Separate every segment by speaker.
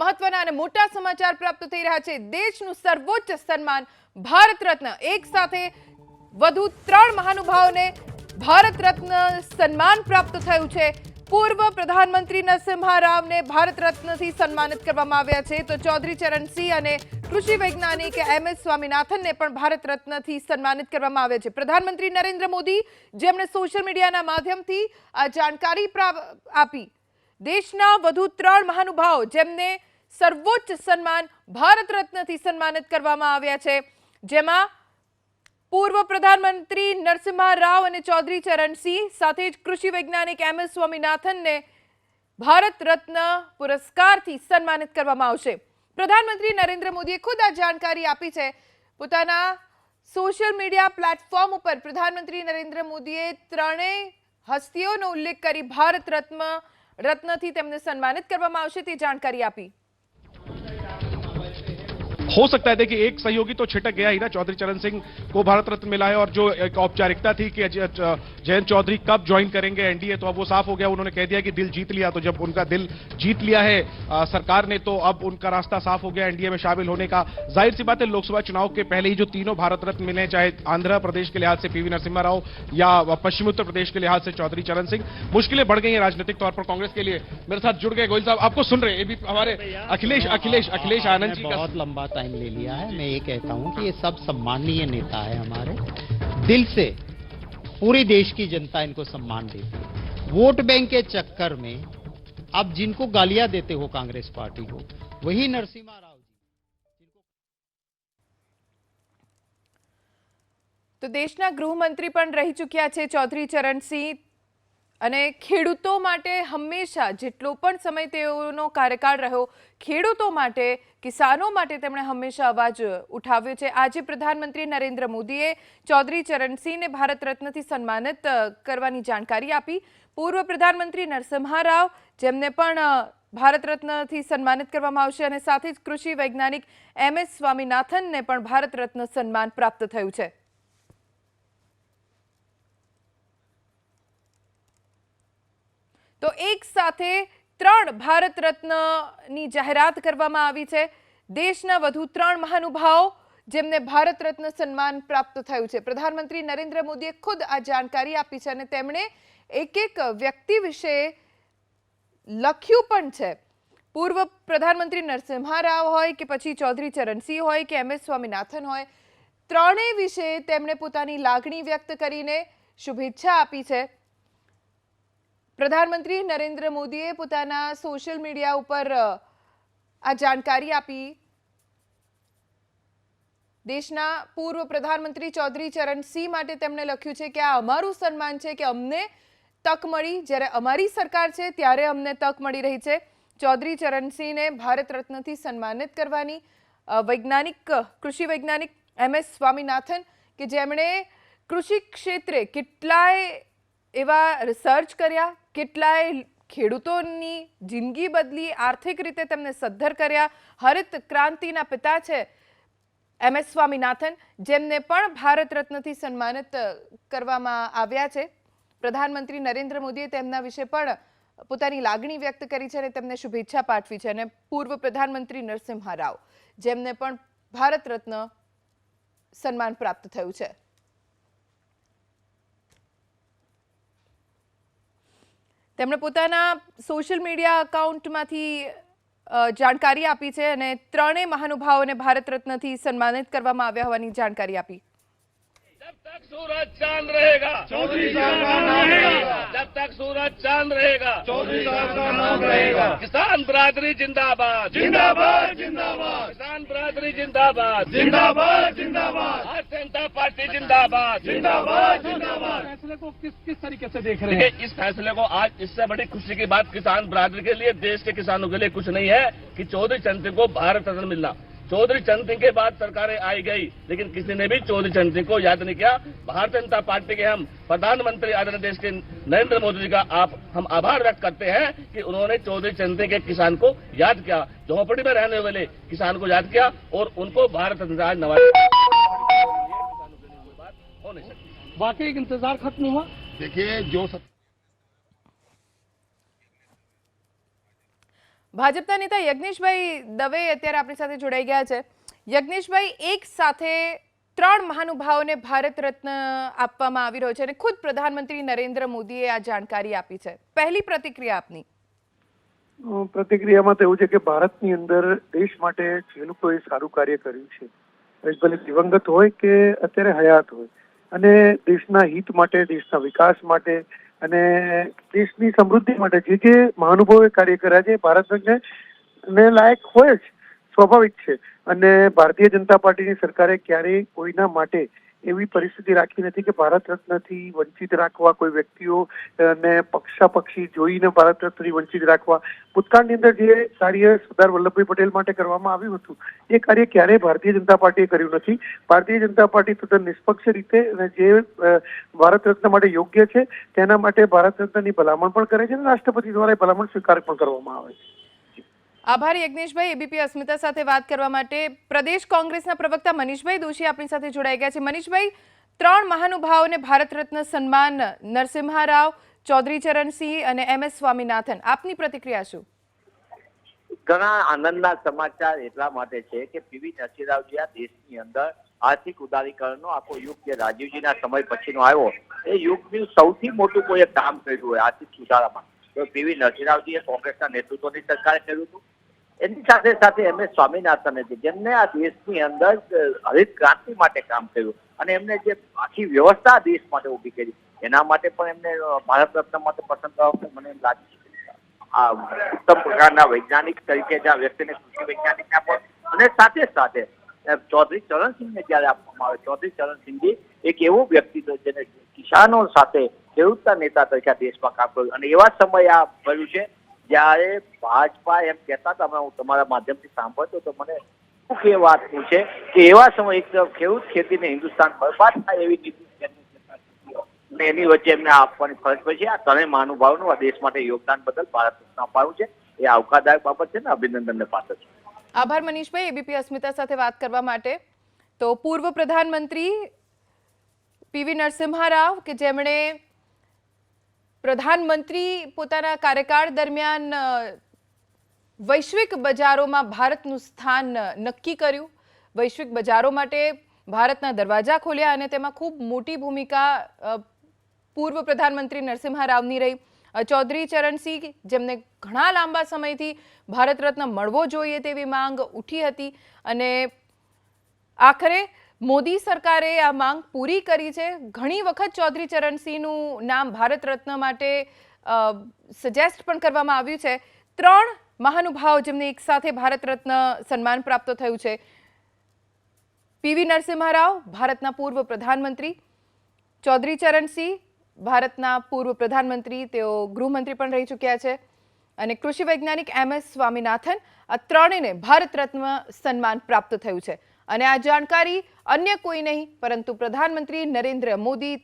Speaker 1: મહત્વના અને મોટા સમાચાર પ્રાપ્ત થઈ રહ્યા છે. દેશનું સર્વોચ્ચ સન્માન ભારત રત્ન. એક સાથે વધુ ત્રણ મહાનુભાવોને ભારત રત્ન સન્માન પ્રાપ્ત થયું છે. પૂર્વ પ્રધાનમંત્રી નરસિંહા રાવને ભારત રત્નથી સન્માનિત કરવામાં આવ્યા છે. તો ચૌધરી ચરણસિંહ અને કૃષિ વૈજ્ઞાનિક એમ એસ સ્વામિનાથનને પણ ભારત રત્નથી સન્માનિત કરવામાં આવ્યા છે. પ્રધાનમંત્રી નરેન્દ્ર મોદી, જેમણે સોશિયલ મીડિયાના માધ્યમથી આ જાણકારી આપી. દેશના વધુ ત્રણ મહાનુભાવો જેમને સર્વોચ્ચ સન્માન, ભારત રત્નથી સન્માનિત કરવામાં આવ્યા છે. જેમાં પૂર્વ પ્રધાનમંત્રી નરસિમ્હા રાવ અને ચૌધરી ચરણસિંહ, સાથે જ કૃષિ વૈજ્ઞાનિક એમ એસ સ્વામીનાથનને ભારત રત્ન પુરસ્કારથી સન્માનિત કરવામાં આવશે. પ્રધાનમંત્રી નરેન્દ્ર મોદીએ ખુદ આ જાણકારી આપી છે. પોતાના સોશિયલ મીડિયા પ્લેટફોર્મ ઉપર પ્રધાનમંત્રી નરેન્દ્ર મોદીએ ત્રણેય હસ્તીઓનો ઉલ્લેખ કરી ભારત રત્ન, રત્નથી તેમને સન્માનિત કરવામાં આવશે તે જાણકારી આપી.
Speaker 2: हो सकता है देखिए एक सहयोगी तो छिटक गया ही ना चौधरी चरण सिंह को भारत रत्न मिला है और जो एक औपचारिकता थी कि जयंत चौधरी कब ज्वाइन करेंगे एनडीए तो अब वो साफ़ हो गया उन्होंने कह दिया कि दिल जीत लिया तो जब उनका दिल जीत लिया है अ, सरकार ने तो अब उनका रास्ता साफ़ हो गया एनडीए में शामिल होने का। ज़ाहिर सी बात है लोकसभा चुनाव के पहले ही जो तीनों भारत रत्न मिले चाहे आंध्र प्रदेश के लिहाज से पीवी नरसिम्हा राव या पश्चिमी उत्तर प्रदेश के लिहाज से चौधरी चरण सिंह मुश्किलें बढ़ गई हैं राजनीतिक तौर पर कांग्रेस के लिए। मेरे साथ जुड़ गए गोयल साहब आपको सुन रहे हैं हमारे अखिलेश अखिलेश अखिलेश आनंद जी
Speaker 3: बहुत लंबा टाइम ले लिया है मैं ये कहता हूं कि ये सब सम्माननीय नेता है हमारे दिल से पूरे देश की जनता इनको सम्मान देती है वोट बैंक के चक्कर में अब जिनको गालियां देते हो कांग्रेस पार्टी को वही नरसिम्हा राव जी
Speaker 1: તો દેશના ગૃહમંત્રી પણ રહી ચૂક્યા છે ચૌધરી ચરણસિંહ અને ખેડૂતો માટે હંમેશા જેટલો પણ સમય તેઓનો કાર્યકાળ રહ્યો, ખેડૂતો માટે, કિસાનો માટે તેમણે હંમેશા અવાજ ઉઠાવ્યો છે. આજે પ્રધાનમંત્રી નરેન્દ્ર મોદીએ ચૌધરી ચરણસિંહને ભારત રત્નથી સન્માનિત કરવાની જાણકારી આપી. પૂર્વ પ્રધાનમંત્રી નરસિમ્હા રાવ, જેમને પણ ભારત રત્નથી સન્માનિત કરવામાં આવશે અને સાથે જ કૃષિ વૈજ્ઞાનિક એમ એસ સ્વામીનાથનને પણ ભારત રત્ન સન્માન પ્રાપ્ત થયું છે. તો એક સાથે ત્રણ ભારત રત્નની જાહેરાત કરવામાં આવી છે. દેશના વધુ ત્રણ મહાનુભાવો જેમને ભારત રત્ન સન્માન પ્રાપ્ત થયું છે. પ્રધાનમંત્રી નરેન્દ્ર મોદીએ ખુદ આ જાણકારી આપી છે અને તેમણે એક એક વ્યક્તિ વિશે લખ્યું પણ છે. પૂર્વ પ્રધાનમંત્રી નરસિંહા રાવ હોય કે પછી ચૌધરી ચરણસિંહ હોય કે એમ. એસ. સ્વામીનાથન હોય, ત્રણેય વિશે તેમણે પોતાની લાગણી વ્યક્ત કરીને શુભેચ્છા આપી છે. પ્રધાનમંત્રી નરેન્દ્ર મોદીએ પોતાના સોશિયલ મીડિયા ઉપર આ જાણકારી આપી. દેશના પૂર્વ પ્રધાનમંત્રી ચૌધરી ચરણસિંહ માટે તેમણે લખ્યું છે કે આ અમારું સન્માન છે કે અમને તક મળી. જ્યારે અમારી સરકાર છે, ત્યારે અમને તક મળી રહી છે. ચૌધરી ચરણસિંહને ભારત રત્નથી સન્માનિત કરવાની વૈજ્ઞાનિક, કૃષિ વૈજ્ઞાનિક એમ એસ સ્વામીનાથન કે જેમણે કૃષિ ક્ષેત્રે કેટલાય એવા રિસર્ચ કર્યા, કેટલાય ખેડૂતોની જિંદગી બદલી, આર્થિક રીતે તેમને સદ્ધર કર્યા. હરિત ક્રાંતિના પિતા છે એમ એસ સ્વામીનાથન, જેમને પણ ભારત રત્નથી સન્માનિત કરવામાં આવ્યા છે. પ્રધાનમંત્રી નરેન્દ્ર મોદીએ તેમના વિશે પણ પોતાની લાગણી વ્યક્ત કરી છે અને તેમને શુભેચ્છા પાઠવી છે. અને પૂર્વ પ્રધાનમંત્રી નરસિંહ રાવ, જેમને પણ ભારત રત્ન સન્માન પ્રાપ્ત થયું છે. તેમણે પોતાના સોશિયલ મીડિયા અકાઉન્ટમાંથી અ, જાણકારી આપી છે અને ત્રણેય મહાનુભાવોને ભારત રત્નથી સન્માનિત કરવામાં આવ્યા હોવાની જાણકારી આપી
Speaker 4: जब तक सूरज चांद रहेगा
Speaker 5: चौधरी साहब का नाम रहेगा
Speaker 4: जब तक सूरज चांद रहेगा
Speaker 5: चौधरी साहब का नाम रहेगा
Speaker 4: किसान बरादरी जिंदाबाद
Speaker 5: जिंदाबाद जिंदाबाद
Speaker 4: बरादरी जिंदाबाद।
Speaker 5: जिंदाबाद जिंदाबाद।
Speaker 4: भारतीय जनता पार्टी जिंदाबाद।
Speaker 5: जिंदाबाद जिंदाबाद।
Speaker 6: फैसले को किस किस तरीके से देख रहे हैं?
Speaker 4: इस फैसले को आज इससे बड़ी खुशी की बात किसान बरादरी के लिए देश के किसानों के लिए कुछ नहीं है कि चौधरी चंद को भारत रत्न मिलना। चौधरी चंद सिंह के बाद सरकारें आई गई लेकिन किसी ने भी चौधरी चंद सिंह को याद नहीं किया। भारतीय जनता पार्टी के हम प्रधानमंत्री आदरणीय देश के नरेंद्र मोदी जी का आप हम आभार व्यक्त करते हैं कि उन्होंने चौधरी चंद सिंह के किसान को याद किया झोपड़ी में रहने वाले किसान को याद किया और उनको भारत आज नवाजा किसानों के लिए कोई बात हो नहीं सकती
Speaker 6: वाकई इंतज़ार खत्म हुआ?
Speaker 5: देखिए जो सत...
Speaker 1: ભાજપના નેતા યજ્ઞેશભાઈ દવે અત્યારે આપણી સાથે જોડાઈ ગયા છે. યજ્ઞેશભાઈ, એક સાથે ત્રણ મહાનુભાવોને ભારત રત્ન આપવામાં આવી રહ્યો છે અને ખુદ પ્રધાનમંત્રી નરેન્દ્ર મોદીએ આ જાણકારી આપી છે. પહેલી પ્રતિક્રિયા આપની.
Speaker 7: પ્રતિક્રિયામાં તો એવું છે કે ભારતની અંદર દેશ માટે જે લોકોએ સારું કાર્ય કર્યું છે ભલે દિવંગત હોય કે અત્યારે હયાત હોય, અને દેશના હિત માટે, દેશના વિકાસ માટે અને દેશની સમૃદ્ધિ માટે જે જે મહાનુભાવે કાર્ય કર્યા છે, ભારત ને લાયક હોય જ, સ્વાભાવિક છે. અને ભારતીય જનતા પાર્ટીની સરકારે ક્યારેય કોઈના માટે એવી પરિસ્થિતિ રાખી નથી કે ભારત રત્નથી વંચિત રાખવા કોઈ વ્યક્તિઓ ને પક્ષાપક્ષી જોઈને ભારત રત્નથી વંચિત રાખવા. ભૂતકાળની અંદર જે કાર્ય સરદાર વલ્લભભાઈ પટેલ માટે કરવામાં આવ્યું હતું, એ કાર્ય ક્યારેય ભારતીય જનતા પાર્ટીએ કર્યું નથી. ભારતીય જનતા પાર્ટી તદ્દન નિષ્પક્ષ રીતે, અને જે ભારત રત્ન માટે યોગ્ય છે, તેના માટે ભારત રત્નની ભલામણ પણ કરે છે અને રાષ્ટ્રપતિ દ્વારા ભલામણ સ્વીકાર પણ કરવામાં આવે છે.
Speaker 1: આભાર યજ્ઞેશભાઈ એબીપી અસ્મિતા સાથે વાત કરવા માટે પ્રદેશ કોંગ્રેસના પ્રવક્તા મનીષભાઈ દોશી આપણી સાથે જોડાઈ ગયા છે. મનીષભાઈ, ત્રણ મહાનુભાવોને ભારત રત્ન સન્માન નરસિમ્હા રાવ ચૌધરી ચરણસિંહ અને એમ એસ સ્વામીનાથન, આપની પ્રતિક્રિયા શું?
Speaker 8: ઘણા આનંદના સમાચાર એટલા માટે છે કે પીવી નરસિંહરાવજી આ દેશની અંદર આર્થિક ઉદારીકરણનો આખો યુગ જે રાજીવજીના સમય પછીનો આવ્યો, એ યુગનું સૌથી મોટું કોઈ કામ કર્યું હોય આર્થિક સુધારામાં. તો પીવી નરસિંહરાવજીએ કોંગ્રેસના નેતૃત્વની સરકારે કર્યું હતું એની સાથે સાથે એમ એસ સ્વામિનાથન હતી જેમને આ દેશની અંદર હરિત ક્રાંતિ માટે કામ કર્યું અને એમને જે આખી વ્યવસ્થા દેશ માટે ઊભી કરી, એના માટે પણ એમને ભારત રત્ન માટે પસંદ કરવા મને એમ લાગે છે આ ઉત્તમ પ્રકારના વૈજ્ઞાનિક તરીકે જે આ વ્યક્તિને કૃષિ વૈજ્ઞાનિક આપો અને સાથે સાથે ચૌધરી ચરણસિંહને જ્યારે આપવામાં આવે, ચૌધરી ચરણસિંહજી એક એવું વ્યક્તિ છે જેને કિસાનો સાથે ખેડૂતના નેતા તરીકે આ દેશમાં કામ કર્યું અને એવા સમયે આ ભર્યું છે જ્યારે ભાજપા એમ કહેતા હતા હું તમારા માધ્યમથી સાંભળતો તો મને દુઃખ વાત છે કે એવા સમય એક ખેડૂત ખેતીને હિન્દુસ્તાન બરબાદ થાય એવી નીતિ એની વચ્ચે એમને આપવાની ફરજ પછી આ ત્રણેય મહાનુભાવનું આ દેશ માટે યોગદાન બદલ ભારત રત્ન અપાયું છે. એ આવકારદાયક બાબત છે ને, અભિનંદનને પાત્ર છે.
Speaker 1: આભાર મનીષભાઈ. એબીપી અસ્મિતા સાથે વાત કરવા માટે. તો પૂર્વ પ્રધાનમંત્રી પીવી નરસિમ્હા રાવ, કે જેમણે પ્રધાનમંત્રી પોતાના કાર્યકાળ દરમિયાન વૈશ્વિક બજારોમાં ભારતનું સ્થાન નક્કી કર્યું. વૈશ્વિક બજારો માટે ભારતના દરવાજા ખોલ્યા અને તેમાં ખૂબ મોટી ભૂમિકા પૂર્વ પ્રધાનમંત્રી નરસિંહા રાવની રહી. ચૌધરી ચરણસિંહ, જેમને ઘણા લાંબા સમયથી ભારત રત્ન મળવો જોઈએ તેવી માંગ ઉઠી હતી અને આખરે મોદી સરકારે આ માંગ પૂરી કરી છે. ઘણી વખત ચૌધરી ચરણસિંહનું નામ ભારત રત્ન માટે સજેસ્ટ પણ કરવામાં આવ્યું છે. ત્રણ મહાનુભાવ જેમને એકસાથે ભારત રત્ન સન્માન પ્રાપ્ત થયું છે. પીવી નરસિંહ રાવ, ભારતના પૂર્વ પ્રધાનમંત્રી. ચૌધરી ચરણસિંહ ભારતના પૂર્વ પ્રધાનમંત્રી. તેઓ ગૃહમંત્રી પણ રહી ચૂક્યા છે. અને કૃષિ વૈજ્ઞાનિક એમ એસ સ્વામિનાથન આ ત્રણેયને ભારત રત્ન સન્માન પ્રાપ્ત થયું છે. અને આ જાણકારી અન્ય કોઈ નહીં, પરંતુ પ્રધાનમંત્રી નરેન્દ્ર મોદી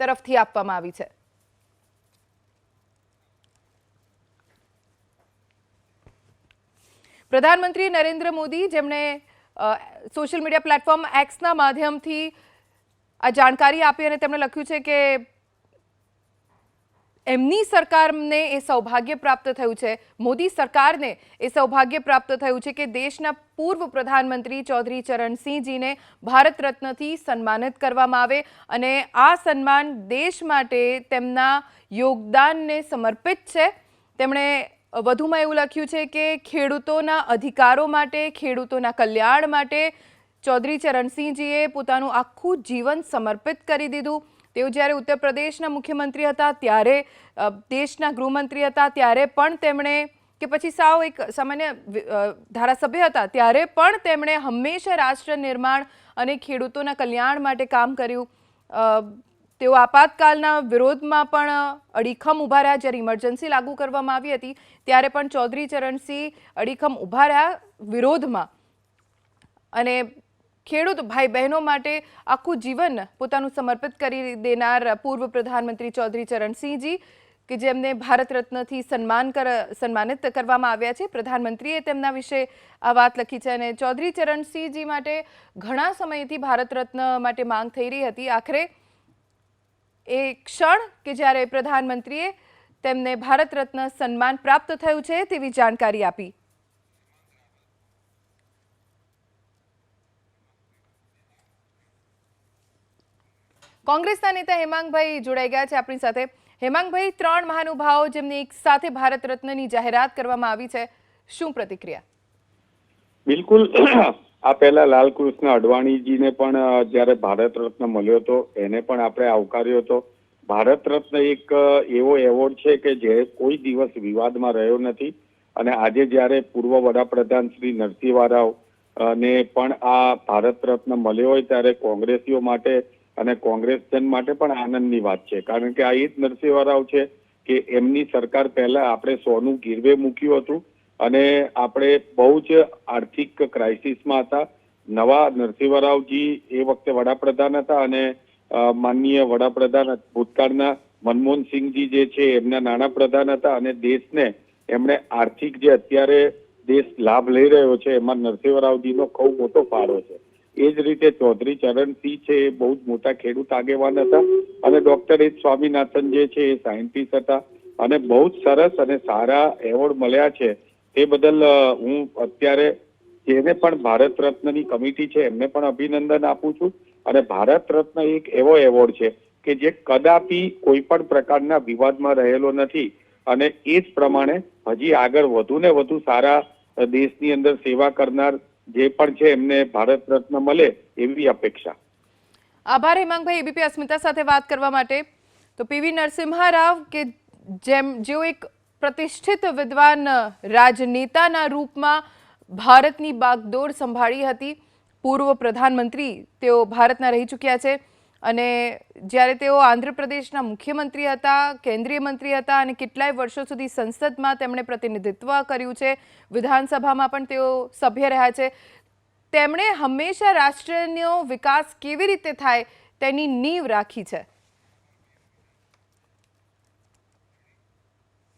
Speaker 1: તરફથી આપવામાં આવી છે. પ્રધાનમંત્રી નરેન્દ્ર મોદી, જેમણે સોશિયલ મીડિયા પ્લેટફોર્મ એક્સના માધ્યમથી આ જાણકારી આપી અને તેમણે લખ્યું છે કે એમની સરકારને એ સૌભાગ્ય પ્રાપ્ત થયું છે. મોદી સરકારને એ સૌભાગ્ય પ્રાપ્ત થયું છે કે દેશના પૂર્વ પ્રધાનમંત્રી ચૌધરી ચરણસિંહજીને ભારત રત્નથી સન્માનિત કરવામાં આવે અને આ સન્માન દેશ માટે તેમના યોગદાનને સમર્પિત છે. તેમણે વધુમાં એવું લખ્યું છે કે ખેડૂતોના અધિકારો માટે, ખેડૂતોના કલ્યાણ માટે ચૌધરી ચરણસિંહજીએ પોતાનું આખું જીવન સમર્પિત કરી દીધું. તેઓ જ્યારે ઉત્તર પ્રદેશના મુખ્યમંત્રી હતા, ત્યારે દેશના ગૃહમંત્રી હતા, ત્યારે પણ તેમણે, કે પછી સાવ એક સામાન્ય ધારાસભ્ય હતા, ત્યારે પણ તેમણે હંમેશા રાષ્ટ્ર નિર્માણ અને ખેડૂતોના કલ્યાણ માટે કામ કર્યું. તેઓ આપાતકાલના વિરોધમાં પણ અડીખમ ઊભા રહ્યા. જ્યારે ઇમરજન્સી લાગુ કરવામાં આવી હતી, ત્યારે પણ ચૌધરી ચરણસિંહ અડીખમ ઊભા રહ્યા વિરોધમાં. અને ખેડૂત ભાઈ બહેનો માટે આખું જીવન પોતાનું સમર્પિત કરી દેનાર પૂર્વ પ્રધાનમંત્રી ચૌધરી ચરણસિંહજી, કે જેમને ભારત રત્નથી સન્માન કર, સન્માનિત કરવામાં આવ્યા છે. પ્રધાનમંત્રીએ તેમના વિશે આ વાત લખી છે અને ચૌધરી ચરણસિંહજી માટે ઘણા સમયથી ભારત રત્ન માટે માંગ થઈ રહી હતી. આખરે એ ક્ષણ કે જ્યારે પ્રધાનમંત્રીએ તેમને ભારત રત્ન સન્માન પ્રાપ્ત થયું છે તેવી જાણકારી આપી. કોંગ્રેસના નેતા હેમાંગભાઈ જોડાઈ ગયા છે આપણી સાથે. હેમાંગભાઈ, ત્રણ મહાનુભાવો જેમની એક સાથે ભારત રત્નની જાહેરાત કરવામાં આવી છે. શું પ્રતિક્રિયા?
Speaker 9: બિલકુલ. આ પહેલા લાલકૃષ્ણ અડવાણીજીને પણ જ્યારે ભારત રત્ન મળ્યો હતો, એને પણ આપણે આવકાર્યો હતો. ભારત રત્ન એક એવો એવોર્ડ છે કે જે કોઈ દિવસ વિવાદમાં રહ્યો નથી. અને આજે જ્યારે પૂર્વ વડાપ્રધાન શ્રી નરસિંહ રાવ ને પણ આ ભારત રત્ન મળ્યો હોય, ત્યારે કોંગ્રેસીઓ માટે અને કોંગ્રેસ જન માટે પણ આનંદની વાત છે. કારણ કે આ એ જ નરસિંહ રાવ છે કે એમની સરકાર પહેલા આપણે સોનું ગીરવે મૂક્યું હતું અને આપણે બહુ જ આર્થિક ક્રાઇસિસમાં હતા. નવા નરસિંહરાવજી એ વખતે વડાપ્રધાન હતા અને માનનીય વડાપ્રધાન ભૂતકાળના મનમોહનસિંહજી જે છે એમના નાણાં પ્રધાન હતા અને દેશને એમણે આર્થિક જે અત્યારે દેશ લાભ લઈ રહ્યો છે એમાં નરસિંહરાવજીનો ખૂબ મોટો ફાળો છે. એ જ રીતે ચૌધરી ચરણસિંહ છે, એ બહુ જ મોટા ખેડૂત આગેવાન હતા અને ડોક્ટર એચ સ્વામિનાથન જે છે, એ સાયન્ટિસ્ટ હતા અને બહુ જ સરસ અને સારા એવોર્ડ મળ્યા છે. તે બદલ હું અત્યારે જેને પણ ભારત રત્નની કમિટી છે, એમને પણ અભિનંદન આપું છું. અને ભારત રત્ન એક એવો એવોર્ડ છે કે જે કદાપી કોઈ પણ પ્રકારના વિવાદમાં રહેલો નથી અને એ જ પ્રમાણે હજી આગળ વધુ ને વધુ સારા દેશની અંદર સેવા કરનાર જે પણ છે એમને ભારત રત્ન મળે એવી અપેક્ષા.
Speaker 1: આભાર, હેમાંગભાઈ. એબીપી અસ્મિતા સાથે વાત કરવા માટે. તો પીવી નરસિમ્હા રાવ કે જેમ, જેઓ એક પ્રતિષ્ઠિત વિદ્વાન રાજનેતાના રૂપમાં ભારતની બાગડોર સંભાળી હતી, પૂર્વ પ્રધાનમંત્રી તેઓ ભારતના રહી ચૂક્યા છે. અને જ્યારે તેઓ આંધ્રપ્રદેશના મુખ્યમંત્રી હતા, કેન્દ્રીય મંત્રી હતા અને કેટલાય વર્ષો સુધી સંસદમાં તેમણે પ્રતિનિધિત્વ કર્યું છે, વિધાનસભામાં પણ તેઓ સભ્ય રહ્યા છે, તેમણે હંમેશા રાષ્ટ્રનો વિકાસ કેવી રીતે થાય તેની નીવ રાખી છે.